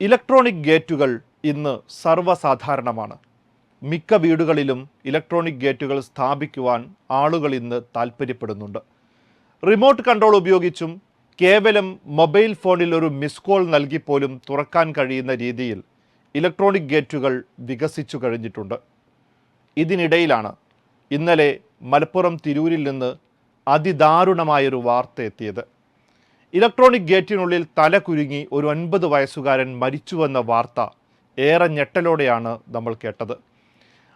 Electronic ഗേറ്റുകൾ ഇന്ന് സർവസാധാരണമാണ്. മിക്ക വീടുകളിലും ഇലക്ട്രോണിക് ഗേറ്റുകൾ സ്ഥാപിക്കുവാൻ ആളുകൾ ഇന്ന് താൽപ്പര്യപ്പെടുന്നുണ്ട് റിമോട്ട് കൺട്രോൾ ഉപയോഗിച്ചും കേവലം മൊബൈൽ ഫോണിൽ ഒരു മിസ് കോൾ പോലും തുറക്കാൻ കഴിയുന്ന രീതിയിൽ ഇലക്ട്രോണിക് ഗേറ്റുകൾ വികസിച്ചു കഴിഞ്ഞിട്ടുണ്ട്. ഇതിനിടയിലാണ് ഇന്നലെ മലപ്പുറം തിരൂരിൽ നിന്ന് അതിദാരുണമായൊരു വാർത്ത എത്തിയത്. ഇലക്ട്രോണിക് ഗേറ്റിനുള്ളിൽ തല കുരുങ്ങി ഒരു ഒൻപത് വയസ്സുകാരൻ മരിച്ചുവെന്ന വാർത്ത ഏറെ ഞെട്ടലോടെയാണ് നമ്മൾ കേട്ടത്.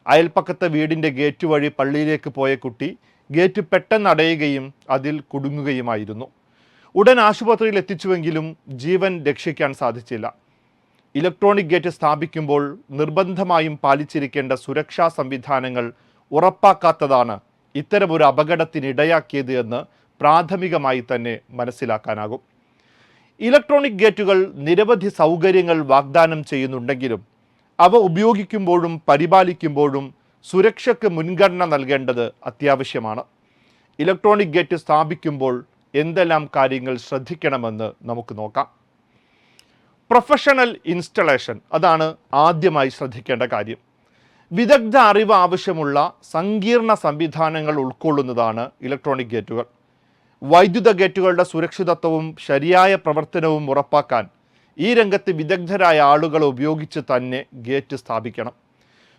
അയൽപ്പക്കത്തെ വീടിന്റെ ഗേറ്റ് വഴി പള്ളിയിലേക്ക് പോയ കുട്ടി ഗേറ്റ് പെട്ടെന്ന് അടയുകയും അതിൽ കുടുങ്ങുകയുമായിരുന്നു. ഉടൻ ആശുപത്രിയിൽ എത്തിച്ചുവെങ്കിലും ജീവൻ രക്ഷിക്കാൻ സാധിച്ചില്ല. ഇലക്ട്രോണിക് ഗേറ്റ് സ്ഥാപിക്കുമ്പോൾ നിർബന്ധമായും പാലിച്ചിരിക്കേണ്ട സുരക്ഷാ സംവിധാനങ്ങൾ ഉറപ്പാക്കാത്തതാണ് ഇത്തരമൊരു അപകടത്തിനിടയാക്കിയത് എന്ന് പ്രാഥമികമായി തന്നെ മനസ്സിലാക്കാനാകും. ഇലക്ട്രോണിക് ഗേറ്റുകൾ നിരവധി സൗകര്യങ്ങൾ വാഗ്ദാനം ചെയ്യുന്നുണ്ടെങ്കിലും അവ ഉപയോഗിക്കുമ്പോഴും പരിപാലിക്കുമ്പോഴും സുരക്ഷയ്ക്ക് മുൻഗണന നൽകേണ്ടത് അത്യാവശ്യമാണ്. ഇലക്ട്രോണിക് ഗേറ്റ് സ്ഥാപിക്കുമ്പോൾ എന്തെല്ലാം കാര്യങ്ങൾ ശ്രദ്ധിക്കണമെന്ന് നമുക്ക് നോക്കാം. പ്രൊഫഷണൽ ഇൻസ്റ്റലേഷൻ അതാണ് ആദ്യമായി ശ്രദ്ധിക്കേണ്ട കാര്യം. വിദഗ്ധ അറിവ് ആവശ്യമുള്ള സങ്കീർണ സംവിധാനങ്ങൾ ഉൾക്കൊള്ളുന്നതാണ് ഇലക്ട്രോണിക് ഗേറ്റുകൾ. വൈദ്യുത ഗേറ്റുകളുടെ സുരക്ഷിതത്വവും ശരിയായ പ്രവർത്തനവും ഉറപ്പാക്കാൻ ഈ രംഗത്ത് വിദഗ്ധരായ ആളുകൾ ഉപയോഗിച്ച് തന്നെ ഗേറ്റ് സ്ഥാപിക്കണം.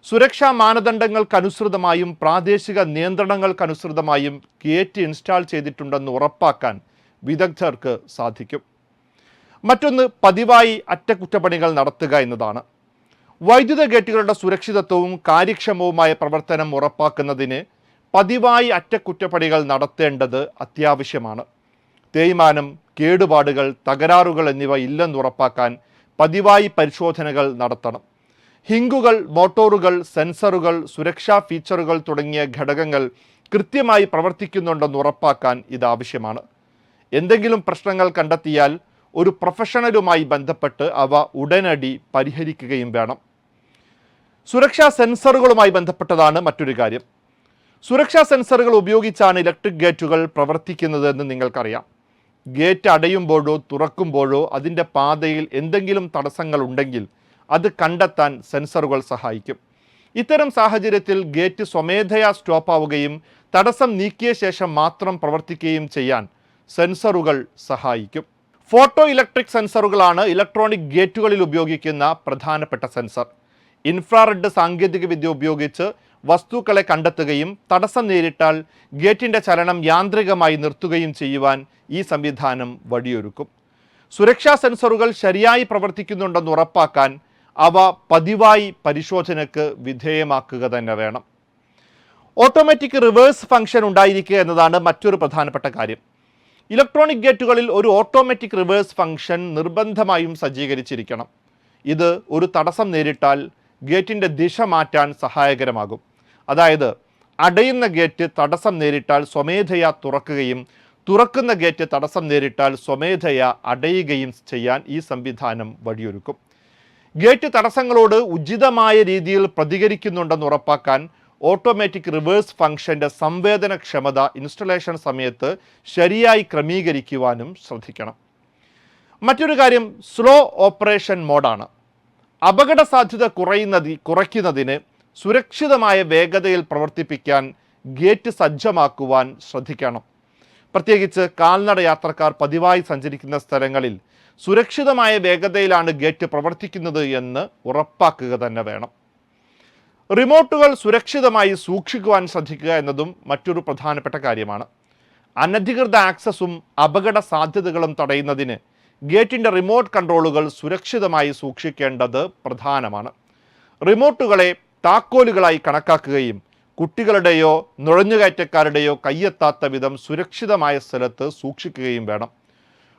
സുരക്ഷാ മാനദണ്ഡങ്ങൾക്കനുസൃതമായും പ്രാദേശിക നിയന്ത്രണങ്ങൾക്കനുസൃതമായും ഗേറ്റ് ഇൻസ്റ്റാൾ ചെയ്തിട്ടുണ്ടെന്ന് ഉറപ്പാക്കാൻ വിദഗ്ധർക്ക് സാധിക്കും. മറ്റൊന്ന് പതിവായി അറ്റകുറ്റപ്പണികൾ നടത്തുക എന്നതാണ്. വൈദ്യുത ഗേറ്റുകളുടെ സുരക്ഷിതത്വവും കാര്യക്ഷമവുമായ പ്രവർത്തനം ഉറപ്പാക്കുന്നതിന് പതിവായി അറ്റകുറ്റപ്പണികൾ നടത്തേണ്ടത് അത്യാവശ്യമാണ്. തേയ്മാനം കേടുപാടുകൾ തകരാറുകൾ എന്നിവ ഇല്ലെന്ന് ഉറപ്പാക്കാൻ പതിവായി പരിശോധനകൾ നടത്തണം. ഹിങ്കുകൾ മോട്ടോറുകൾ സെൻസറുകൾ സുരക്ഷാ ഫീച്ചറുകൾ തുടങ്ങിയ ഘടകങ്ങൾ കൃത്യമായി പ്രവർത്തിക്കുന്നുണ്ടെന്ന് ഉറപ്പാക്കാൻ ഇത് ആവശ്യമാണ്. എന്തെങ്കിലും പ്രശ്നങ്ങൾ കണ്ടെത്തിയാൽ ഒരു പ്രൊഫഷണലുമായി ബന്ധപ്പെട്ട് അവ ഉടനടി പരിഹരിക്കുകയും വേണം. സുരക്ഷാ സെൻസറുകളുമായി ബന്ധപ്പെട്ടതാണ് മറ്റൊരു കാര്യം. സുരക്ഷാ സെൻസറുകൾ ഉപയോഗിച്ചാണ് ഇലക്ട്രിക് ഗേറ്റുകൾ പ്രവർത്തിക്കുന്നതെന്ന് നിങ്ങൾക്കറിയാം. ഗേറ്റ് അടയുമ്പോഴോ തുറക്കുമ്പോഴോ അതിന്റെ പാതയിൽ എന്തെങ്കിലും തടസ്സങ്ങൾ ഉണ്ടെങ്കിൽ അത് കണ്ടെത്താൻ സെൻസറുകൾ സഹായിക്കും. ഇത്തരം സാഹചര്യത്തിൽ ഗേറ്റ് സ്വമേധയാ സ്റ്റോപ്പ് ആവുകയും തടസ്സം നീക്കിയ ശേഷം മാത്രം പ്രവർത്തിക്കുകയും ചെയ്യാൻ സെൻസറുകൾ സഹായിക്കും. ഫോട്ടോ ഇലക്ട്രിക് സെൻസറുകളാണ് ഇലക്ട്രോണിക് ഗേറ്റുകളിൽ ഉപയോഗിക്കുന്ന പ്രധാനപ്പെട്ട സെൻസർ. ഇൻഫ്രാറെഡ് സാങ്കേതികവിദ്യ ഉപയോഗിച്ച് വസ്തുക്കളെ കണ്ടെത്തുകയും തടസ്സം നേരിട്ടാൽ ഗേറ്റിന്റെ ചലനം യാന്ത്രികമായി നിർത്തുകയും ചെയ്യുവാൻ ഈ സംവിധാനം വഴിയൊരുക്കും. സുരക്ഷാ സെൻസറുകൾ ശരിയായി പ്രവർത്തിക്കുന്നുണ്ടെന്ന് ഉറപ്പാക്കാൻ അവ പതിവായി പരിശോധനയ്ക്ക് വിധേയമാക്കുക തന്നെ വേണം. ഓട്ടോമാറ്റിക് റിവേഴ്സ് ഫംഗ്ഷൻ ഉണ്ടായിരിക്കുക എന്നതാണ് മറ്റൊരു പ്രധാനപ്പെട്ട കാര്യം. ഇലക്ട്രോണിക് ഗേറ്റുകളിൽ ഒരു ഓട്ടോമാറ്റിക് റിവേഴ്സ് ഫംഗ്ഷൻ നിർബന്ധമായും സജ്ജീകരിച്ചിരിക്കണം. ഇത് ഒരു തടസ്സം നേരിട്ടാൽ ഗേറ്റിന്റെ ദിശ മാറ്റാൻ സഹായകരമാകും. അതായത് അടയുന്ന ഗേറ്റ് തടസ്സം നേരിട്ടാൽ സ്വമേധയാ തുറക്കുകയും തുറക്കുന്ന ഗേറ്റ് തടസ്സം നേരിട്ടാൽ സ്വമേധയാ അടയുകയും ചെയ്യാൻ ഈ സംവിധാനം വഴിയൊരുക്കും. ഗേറ്റ് തടസ്സങ്ങളോട് ഉചിതമായ രീതിയിൽ പ്രതികരിക്കുന്നുണ്ടെന്ന് ഉറപ്പാക്കാൻ ഓട്ടോമാറ്റിക് റിവേഴ്സ് ഫംഗ്ഷന്റെ സംവേദനക്ഷമത ഇൻസ്റ്റലേഷൻ സമയത്ത് ശരിയായി ക്രമീകരിക്കുവാനും ശ്രദ്ധിക്കണം. മറ്റൊരു കാര്യം സ്ലോ ഓപ്പറേഷൻ മോഡാണ്. അപകട സാധ്യത കുറയുന്നതി കുറയ്ക്കുന്നതിന് സുരക്ഷിതമായ വേഗതയിൽ പ്രവർത്തിപ്പിക്കാൻ ഗേറ്റ് സജ്ജമാക്കുവാൻ ശ്രദ്ധിക്കണം. പ്രത്യേകിച്ച് കാൽനട യാത്രക്കാർ പതിവായി സഞ്ചരിക്കുന്ന സ്ഥലങ്ങളിൽ സുരക്ഷിതമായ വേഗതയിലാണ് ഗേറ്റ് പ്രവർത്തിക്കുന്നത് എന്ന് ഉറപ്പാക്കുക തന്നെ വേണം. റിമോട്ടുകൾ സുരക്ഷിതമായി സൂക്ഷിക്കുവാൻ ശ്രദ്ധിക്കുക എന്നതും മറ്റൊരു പ്രധാനപ്പെട്ട കാര്യമാണ്. അനധികൃത ആക്സസും അപകട സാധ്യതകളും തടയുന്നതിന് ഗേറ്റിന്റെ റിമോട്ട് കൺട്രോളുകൾ സുരക്ഷിതമായി സൂക്ഷിക്കേണ്ടത് പ്രധാനമാണ്. റിമോട്ടുകളെ താക്കോലുകളായി കണക്കാക്കുകയും കുട്ടികളുടെയോ നുഴഞ്ഞുകയറ്റക്കാരുടെയോ കയ്യെത്താത്ത വിധം സുരക്ഷിതമായ സ്ഥലത്ത് സൂക്ഷിക്കുകയും വേണം.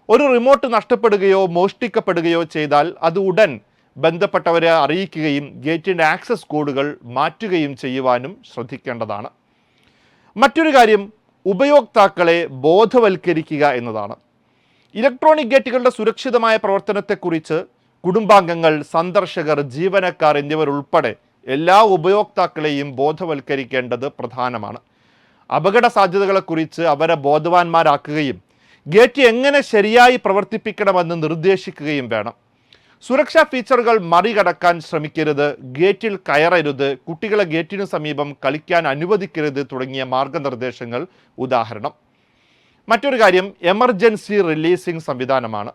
ഒരു റിമോട്ട് നഷ്ടപ്പെടുകയോ മോഷ്ടിക്കപ്പെടുകയോ ചെയ്താൽ അത് ഉടൻ ബന്ധപ്പെട്ടവരെ അറിയിക്കുകയും ഗേറ്റിന്റെ ആക്സസ് കോഡുകൾ മാറ്റുകയും ചെയ്യുവാനും ശ്രദ്ധിക്കേണ്ടതാണ്. മറ്റൊരു കാര്യം ഉപയോക്താക്കളെ ബോധവൽക്കരിക്കുക എന്നതാണ്. ഇലക്ട്രോണിക് ഗേറ്റുകളുടെ സുരക്ഷിതമായ പ്രവർത്തനത്തെക്കുറിച്ച് കുടുംബാംഗങ്ങൾ സന്ദർശകർ ജീവനക്കാർ എന്നിവരുൾപ്പെടെ എല്ലാ ഉപയോക്താക്കളെയും ബോധവൽക്കരിക്കേണ്ടത് പ്രധാനമാണ്. അപകട സാധ്യതകളെക്കുറിച്ച് അവരെ ബോധവാന്മാരാക്കുകയും ഗേറ്റ് എങ്ങനെ ശരിയായി പ്രവർത്തിപ്പിക്കണമെന്ന് നിർദ്ദേശിക്കുകയും വേണം. സുരക്ഷാ ഫീച്ചറുകൾ മറികടക്കാൻ ശ്രമിക്കരുത് ഗേറ്റിൽ കയറരുത് കുട്ടികളെ ഗേറ്റിനു സമീപം കളിക്കാൻ അനുവദിക്കരുത് തുടങ്ങിയ മാർഗനിർദ്ദേശങ്ങൾ ഉദാഹരണം. മറ്റൊരു കാര്യം എമർജൻസി റിലീസിംഗ് സംവിധാനമാണ്.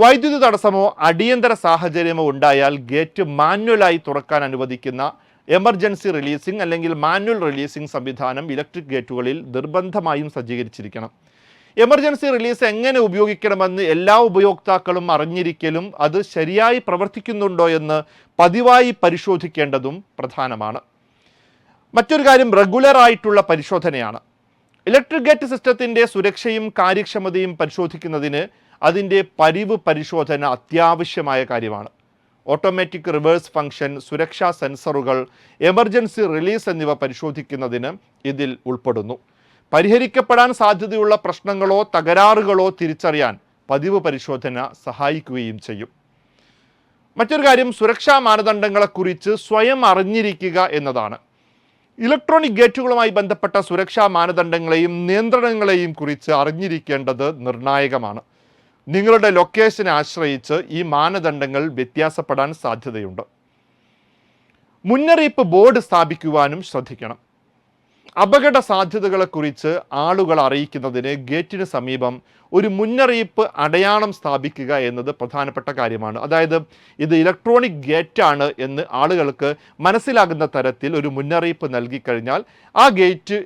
വൈദ്യുതി തടസ്സമോ അടിയന്തര സാഹചര്യമോ ഉണ്ടായാൽ ഗേറ്റ് മാനുവലായി തുറക്കാൻ അനുവദിക്കുന്ന എമർജൻസി റിലീസിംഗ് അല്ലെങ്കിൽ മാനുവൽ റിലീസിംഗ് സംവിധാനം ഇലക്ട്രിക് ഗേറ്റുകളിൽ നിർബന്ധമായും സജ്ജീകരിച്ചിരിക്കണം. എമർജൻസി റിലീസ് എങ്ങനെ ഉപയോഗിക്കണമെന്ന് എല്ലാ ഉപയോക്താക്കളും അറിഞ്ഞിരിക്കലും അത് ശരിയായി പ്രവർത്തിക്കുന്നുണ്ടോ എന്ന് പതിവായി പരിശോധിക്കേണ്ടതും പ്രധാനമാണ്. മറ്റൊരു കാര്യം റെഗുലർ ആയിട്ടുള്ള പരിശോധനയാണ്. ഇലക്ട്രിക് ഗേറ്റ് സിസ്റ്റത്തിന്റെ സുരക്ഷയും കാര്യക്ഷമതയും പരിശോധിക്കുന്നതിന് അതിന്റെ പരിവ് പരിശോധന അത്യാവശ്യമായ കാര്യമാണ്. ഓട്ടോമാറ്റിക് റിവേഴ്സ് ഫംഗ്ഷൻ സുരക്ഷാ സെൻസറുകൾ എമർജൻസി റിലീസ് എന്നിവ പരിശോധിക്കുന്നതിന് ഇതിൽ ഉൾപ്പെടുന്നു. പരിഹരിക്കപ്പെടാൻ സാധ്യതയുള്ള പ്രശ്നങ്ങളോ തകരാറുകളോ തിരിച്ചറിയാൻ പതിവ് പരിശോധന സഹായിക്കുകയും ചെയ്യും. മറ്റൊരു കാര്യം സുരക്ഷാ മാനദണ്ഡങ്ങളെക്കുറിച്ച് സ്വയം അറിഞ്ഞിരിക്കുക എന്നതാണ്. ഇലക്ട്രോണിക് ഗേറ്റുകളുമായി ബന്ധപ്പെട്ട സുരക്ഷാ മാനദണ്ഡങ്ങളെയും നിയന്ത്രണങ്ങളെയും കുറിച്ച് അറിഞ്ഞിരിക്കേണ്ടത് നിർണായകമാണ്. നിങ്ങളുടെ ലൊക്കേഷനെ ആശ്രയിച്ച് ഈ മാനദണ്ഡങ്ങൾ വ്യത്യാസപ്പെടാൻ സാധ്യതയുണ്ട്. മുന്നറിയിപ്പ് ബോർഡ് സ്ഥാപിക്കുവാനും ശ്രദ്ധിക്കണം. അപകട സാധ്യതകളെക്കുറിച്ച് ആളുകൾ അറിയിക്കുന്നതിന് ഗേറ്റിന് സമീപം ഒരു മുന്നറിയിപ്പ് അടയാളം സ്ഥാപിക്കുക എന്നത് പ്രധാനപ്പെട്ട കാര്യമാണ്. അതായത് ഇത് ഇലക്ട്രോണിക് ഗേറ്റാണ് എന്ന് ആളുകൾക്ക് മനസ്സിലാകുന്ന തരത്തിൽ ഒരു മുന്നറിയിപ്പ് നൽകിക്കഴിഞ്ഞാൽ ആ ഗേറ്റ്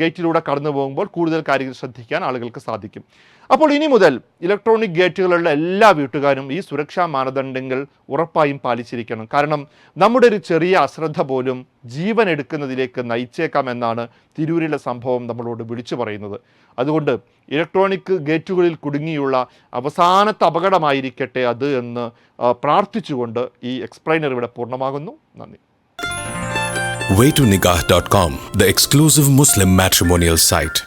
ഗേറ്റിലൂടെ കടന്നു പോകുമ്പോൾ കൂടുതൽ കാര്യങ്ങൾ ശ്രദ്ധിക്കാൻ ആളുകൾക്ക് സാധിക്കും. അപ്പോൾ ഇനി മുതൽ ഇലക്ട്രോണിക് ഗേറ്റുകളുള്ള എല്ലാ വീട്ടുകാരും ഈ സുരക്ഷാ മാനദണ്ഡങ്ങൾ ഉറപ്പായും പാലിച്ചിരിക്കണം. കാരണം നമ്മുടെ ഒരു ചെറിയ അശ്രദ്ധ പോലും ജീവൻ എടുക്കുന്നതിലേക്ക് നയിച്ചേക്കാമെന്നാണ് തിരൂരിലെ സംഭവം നമ്മളോട് വിളിച്ചു പറയുന്നത്. അതുകൊണ്ട് ഇലക്ട്രോണിക് ഗേറ്റുകളിൽ കുടുങ്ങിയുള്ള അവസാനത്തെ അപകടമായിരിക്കട്ടെ അത് എന്ന് പ്രാർത്ഥിച്ചുകൊണ്ട് ഈ എക്സ്പ്ലൈനർ ഇവിടെ പൂർണമാകുന്നു. നന്ദി. Waytonikah.com, the exclusive Muslim matrimonial site.